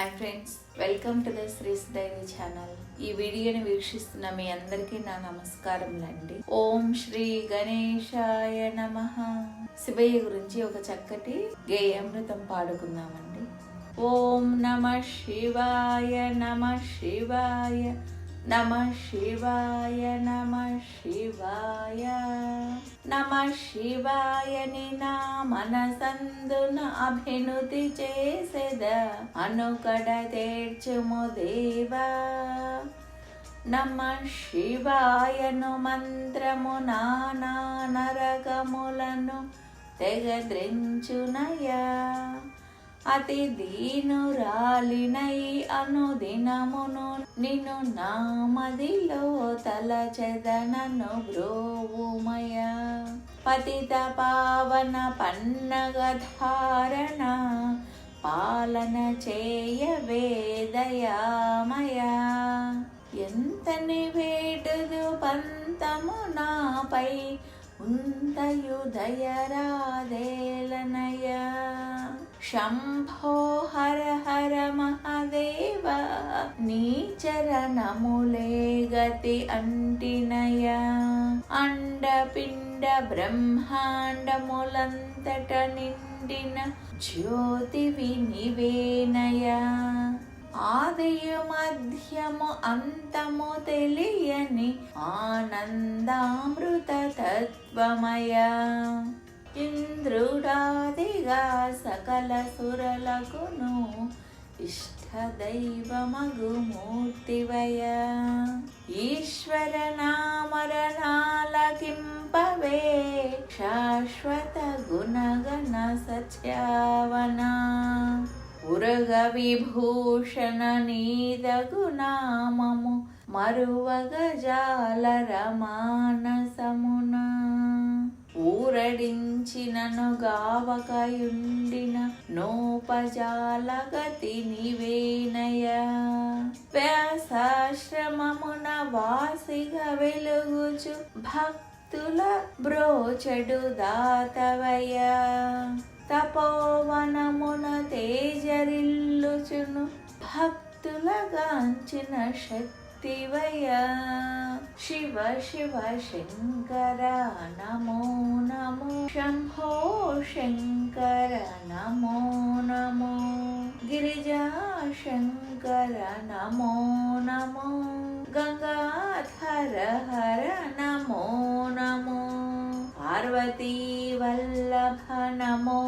Hi friends welcome to the Sree's diary channel ఈ వీడియోని వీక్షిస్తున్న మీ అందరికీ నా నమస్కారములండి ఓం శ్రీ గణేశాయ నమ. శివయ్య గురించి ఒక చక్కటి గేయామృతం పాడుకుందామండి. ఓం నమ శివాయ నమ శివాయ. నమ శివాయ నమ శివాయ. నమ శివాయని నా మనసందున అభినుతి చేసెద. అనుకడ తీర్చుము దేవా. నమ శివాయను మంత్రము నానా నరకములను తెగద్రించునయా. అతి దీనురాలినై అనుదినమును నిన్ను నామదిలో తలచెదనను బ్రోవు పతిత పావన పన్నగ ధారణ పాలన చేయ వేదయామయ. ఎంతని నివేటుదు పంతము నాపై ఉంతయుదయరాదేలనయ శంభో హర హర మహదేవ నీ చరణములే గతి అంటినయ. అండ పిండ బ్రహ్మాండములంతట నిండిన జ్యోతివి నివేనయ ఆదియు మధ్యము అంతము తెలియని ఆనందామృత తత్వమయ ఇంద్రుడాదిగా సకల సురలకును ఇష్ట దైవమగు మూర్తివయ ఈశ్వర నామరణాల శాశ్వత గుణగణ సత్యావనా ఉరగ విభూషణ నామము మరువగ జాలర మానసమున ఊరడించినను గావకయుండిన నోపజాలగతి నివేనయ. వ్యాసాశ్రమమున వాసిగ వెలుగుచు భక్తుల బ్రోచడు దాతవయ తపోవనమున తేజరిల్లుచును భక్తులగాంచిన శక్తివయ శివ శివ శంకర నమో నమో. శంభో శంకర నమో నమో. గిరిజా శంకర నమో నమో. గంగాధర హర నమో నమో పార్వతీ వల్లభ నమో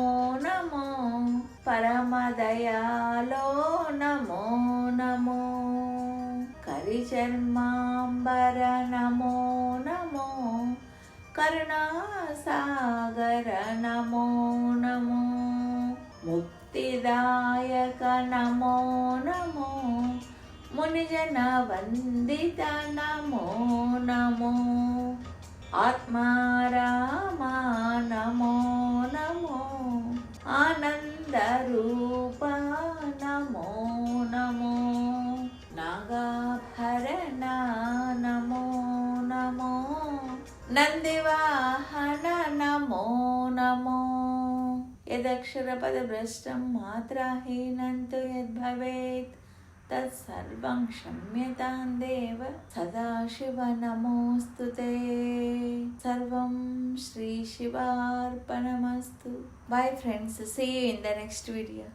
నమో పరమదయాలో నమో నమో కరిచర్మాంబర నమో నమో కరుణాసాగర నమో నమో ముక్తిదాయక నమో నమో మునిజన వందిత నమో నందివాహన నమో నమో యదక్షరపదభ్రష్టం మాత్రాహీనంతు యద్భవేత్ తత్సర్వం క్షమ్యతాం దేవ సదాశివ నమోస్తు సర్వం శ్రీ శివార్పణమస్తు bye friends see you in the next video